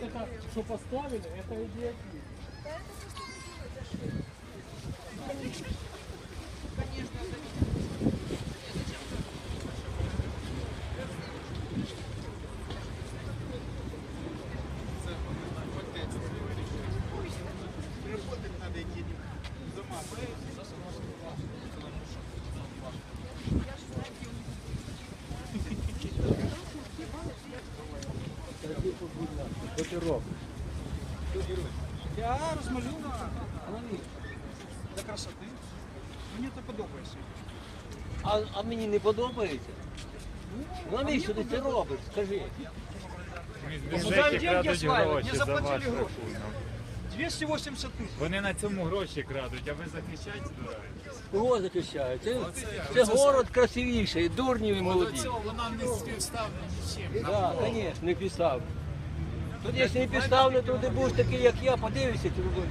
вот это, что поставили, это идиотизм. Да, Конечно, это Работать надо идти. Зима, Що ти робиш? Я розмалював для красоти. Мені це подобається. А, а мені не подобається? Навіщо ти це робиш? Скажи. Бюджеті деньги осваивать, гроші за ваш заплатили гроші. 280 тисяч. Вони на цьому гроші крадуть, а ви захищаєте збираєтесь? Кого захищаю? Це, це город красивіший, дурні ви молоді. Вона не співставна нічим. Так, звісно, не підставно. Тут якщо не підставно, то ти будеш такий, як я, подивишся цю роботу.